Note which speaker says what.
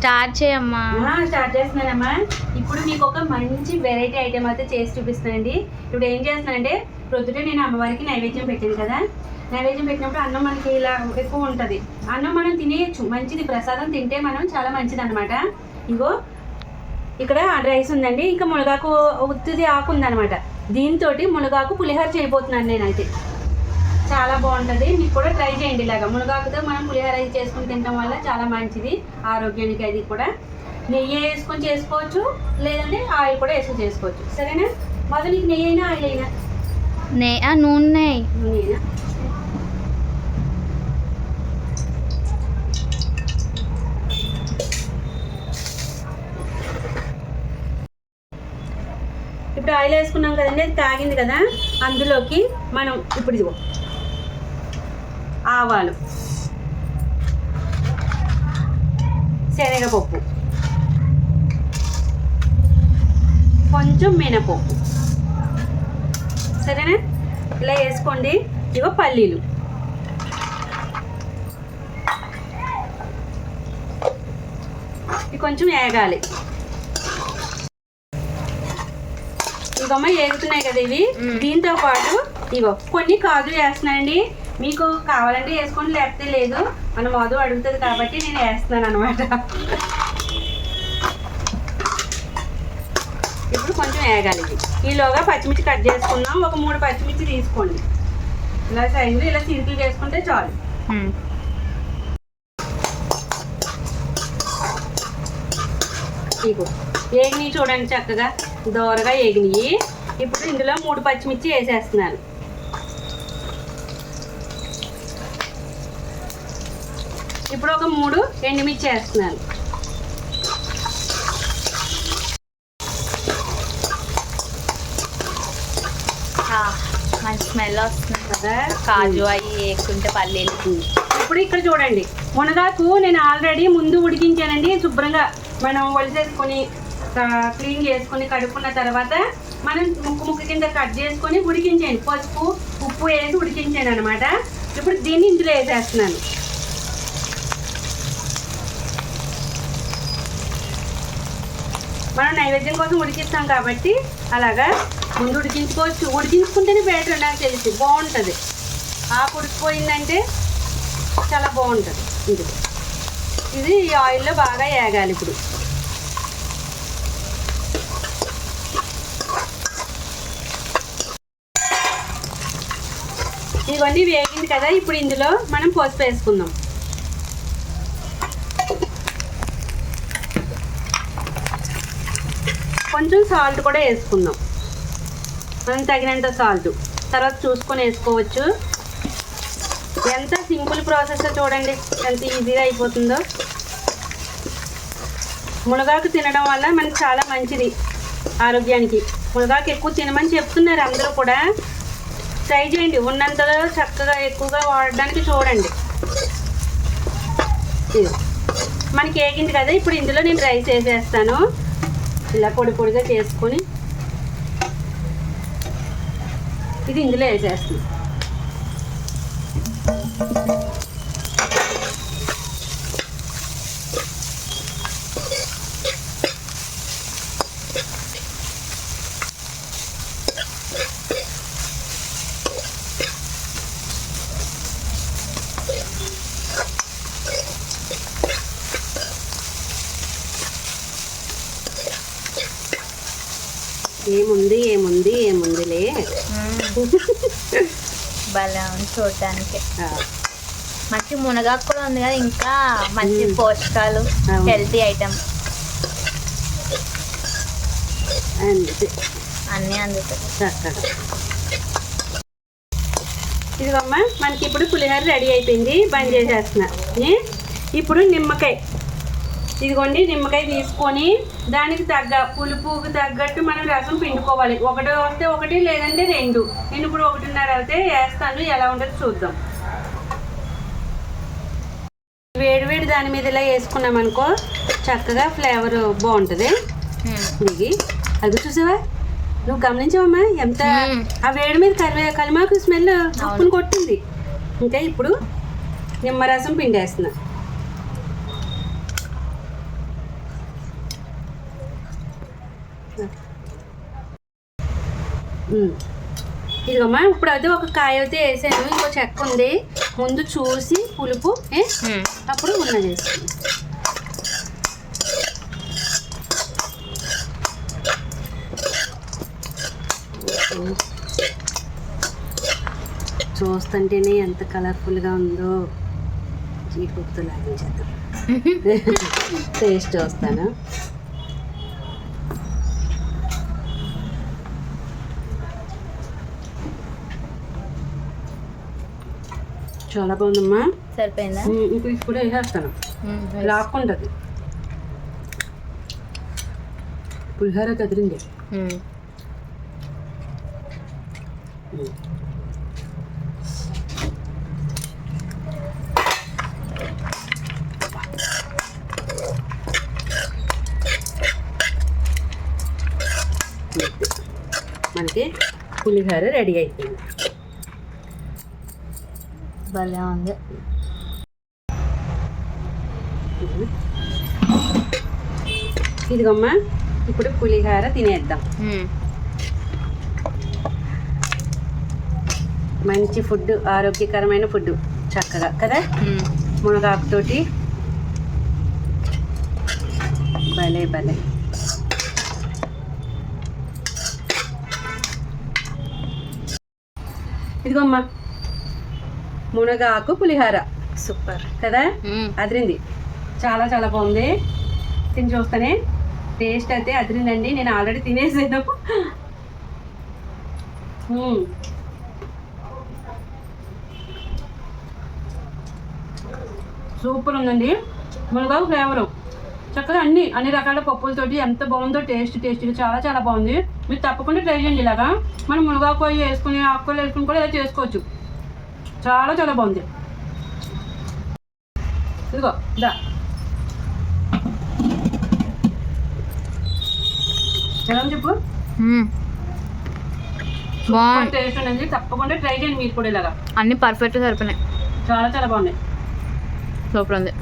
Speaker 1: Start చేయమ్మా.
Speaker 2: Start చేస్తున్నానమ్మా. ఇప్పుడు మీకు ఒక మంచి వెరైటీ ఐటెం అయితే చేసి చూపిస్తానండి ఇప్పుడు ఏం చేస్తున్నానంటే ప్రొద్దుటే నేను అమ్మవారికి నైవేద్యం పెట్టాను కదా. నైవేద్యం పెట్టినప్పుడు అన్నం మనకి ఇలా ఎక్కువ ఉంటుంది. అన్నం మనం తినేయచ్చు. మంచిది. ప్రసాదం తింటే మనం చాలా మంచిది అనమాట ఇగో ఇక్కడ రైస్ ఉందండి. ఇంకా మునగాకు ఉత్తిది ఆకు ఉందనమాట దీంతో మునగాకు పులిహోర చేయబోతున్నాను నేనైతే. చాలా బాగుంటుంది. మీకు కూడా ట్రై చేయండి ఇలాగా. మునగాకుతో మనం పులిహోర అది చేసుకుని తినడం వల్ల చాలా మంచిది ఆరోగ్యానికి అది కూడా. నెయ్యి వేసుకొని చేసుకోవచ్చు లేదంటే ఆయిల్ కూడా వేసుకొని చేసుకోవచ్చు. సరేనా? మొదలు నీకు నెయ్యి అయినా ఆయిల్ అయినా?
Speaker 1: నే ఆ, నూనె
Speaker 2: నెయ్యినా ఇప్పుడు ఆయిల్ వేసుకున్నాం కదండి అది తాగింది కదా. అందులోకి మనం ఇప్పుడు ఇదిగో. ఆవాలు శనగపప్పు. కొంచెం మినపప్పు. సరేనా? ఇలా వేసుకోండి. ఇగో పల్లీలు. ఇవి కొంచెం వేగాలి ఇగమ్మ ఏగుతున్నాయి కదా ఇవి. దీంతో పాటు ఇగో కొన్ని కాజు వేస్తున్నానండి. మీకు కావాలంటే వేసుకోండి లేకపోతే లేదు. మన మధు అడుగుతుంది కాబట్టి నేను వేస్తున్నాను అనమాట ఇప్పుడు కొంచెం వేగాలి ఈలోగా పచ్చిమిర్చి కట్ చేసుకుందాం. ఒక మూడు పచ్చిమిర్చి తీసుకోండి. ఇలా సైజులు ఇలా చిరుకులు చేసుకుంటే చాలు. ఇగో ఏగినాయి చూడండి చక్కగా. దోరగా ఏగినాయి. ఇప్పుడు ఇందులో మూడు పచ్చిమిర్చి వేసేస్తున్నాను. ఇప్పుడు ఒక మూడు ఎండుమిర్చి వేస్తున్నాను
Speaker 1: మంచి స్మెల్ వస్తుంది
Speaker 2: కదా.
Speaker 1: కాజు అవి వేసుకుంటే పల్లీలు.
Speaker 2: ఇప్పుడు ఇక్కడ చూడండి. మునగాకు నేను ఆల్రెడీ ముందు ఉడికించానండి. శుభ్రంగా మనం ఒలిసేసుకొని క్లీన్ చేసుకొని కడుక్కున్న తర్వాత మనం ముక్కు ముక్కు కింద కట్ చేసుకొని ఉడికించాను పసుపు ఉప్పు వేసి ఉడికించాను అనమాట ఇప్పుడు దీన్ని ఇందులో వేసేస్తున్నాను. మనం నైవేద్యం కోసం ఉడికిస్తాం కాబట్టి అలాగా ముందు ఉడికించుకోవచ్చు. ఉడికించుకుంటేనే బెటర్ నాకు తెలిసి. బాగుంటుంది. ఆకు ఉడికిపోయిందంటే చాలా బాగుంటుంది. ఇది. ఇది ఈ ఆయిల్లో బాగా వేగాలి ఇప్పుడు. ఇవన్నీ వేగింది కదా ఇప్పుడు ఇందులో మనం పసుపు వేసుకుందాం. కొంచెం సాల్ట్ కూడా వేసుకుందాం. మనం తగినంత సాల్ట్ తర్వాత చూసుకొని వేసుకోవచ్చు. ఎంత సింపుల్ ప్రాసెస్ చూడండి. ఎంత ఈజీగా అయిపోతుందో. మునగాకు తినడం వల్ల మనకి చాలా మంచిది ఆరోగ్యానికి. మునగాకు ఎక్కువ తినమని చెప్తున్నారు అందరూ కూడా. ట్రై చేయండి. ఉన్నంతలో చక్కగా ఎక్కువగా వాడడానికి చూడండి. మనకి ఏగింది కదా. ఇప్పుడు ఇందులో నేను రైస్ వేసేస్తాను. ఇలా పొడి పొడిగా చేసుకొని ఇది ఇందులో వేసేస్తుంది. ఏముంది ఏముంది ఏముందిలే.
Speaker 1: భలే ఉంది చూడటానికి మంచి మునగాకు కూడా ఉంది కదా ఇంకా? మంచి. పోషకాలు. Healthy item. అన్నీ అందుతాయి.
Speaker 2: ఇదిగమ్మా మనకి ఇప్పుడు పులిహోర రెడీ అయిపోయింది. బంద్ చేసేస్తున్నా? ఇప్పుడు నిమ్మకాయ. ఇదిగోండి నిమ్మకాయ తీసుకొని దానికి తగ్గ పులుపుకి తగ్గట్టు మనం రసం పిండుకోవాలి. ఒకటి వస్తే ఒకటి లేదంటే రెండు. నేను ఇప్పుడు ఒకటిన్నర అయితే వేస్తాను. ఎలా ఉంటుందో చూద్దాం. వేడి వేడి దాని మీద ఇలా వేసుకున్నాం అనుకో చక్కగా ఫ్లేవర్ బాగుంటుంది. ఇది. అది చూసావా? నువ్వు గమనించావమ్మా? ఎంత
Speaker 1: మ్మ్.
Speaker 2: ఆ వేడి మీద కరివే కలిమాకు స్మెల్ ఉప్పును కొట్టింది. ఇంకా ఇప్పుడు నిమ్మరసం పిండేస్తున్నా. ఇదిగమ్మా ఇప్పుడు అయితే ఒక కాయ అయితే వేసాను. ఇంకో చెక్క ఉంది. ముందు చూసి పులుపు. అప్పుడు ఉన్న చేస్తాను. చూస్తుంటేనే ఎంత కలర్ఫుల్గా ఉందో. జీడిపప్పుతో లాగించేద్దాం టేస్ట్ చూస్తాను. చాలా బాగుందమ్మా
Speaker 1: సరిపోయిందా
Speaker 2: ఉమ్, ఇంక ఇప్పుడు వేసేస్తాను
Speaker 1: ఉమ్.
Speaker 2: లాక్కుంటుంది పులిహోర కదిలింది
Speaker 1: ఉమ్.
Speaker 2: మనకి పులిహోర రెడీ అయిపోయింది
Speaker 1: భలే ఉంది.
Speaker 2: ఇదిగమ్మా ఇప్పుడు పులిహోర తినేద్దాం. మంచి ఫుడ్ ఆరోగ్యకరమైన ఫుడ్ చక్కగా కదా. మునగాకుతోటి. భలే భలే. ఇదిగోమ్మా మునగాకు పులిహార.
Speaker 1: సూపర్.
Speaker 2: కదా. అదిరింది. చాలా చాలా బాగుంది. తిని చూస్తానే టేస్ట్ అయితే అదిరిందండి. నేను ఆల్రెడీ తినేసాను. సూపర్ ఉందండి. మునగాకు ఫ్లేవరు. చక్కగా అన్ని అన్ని రకాల పప్పులతోటి ఎంత బాగుందో టేస్ట్ టేస్ట్గా చాలా చాలా బాగుంది. మీరు తప్పకుండా ట్రై చేయండి ఇలాగా. మనం మునగాకు వేసుకుని ఆకుకూరలు వేసుకుని కూడా ఇలా చేసుకోవచ్చు. చాలా చాలా బాగుంది. ఇదిగో దా ఎలా చెప్పు.
Speaker 1: బాగుంది.
Speaker 2: టేస్ట్ అనేది తప్పకుండా ట్రై చేయండి మీరు కూడా ఇలాగా.
Speaker 1: అన్ని పర్ఫెక్ట్ సరిపోయినాయి.
Speaker 2: చాలా చాలా బాగున్నాయి.
Speaker 1: సూపర్ ఉంది.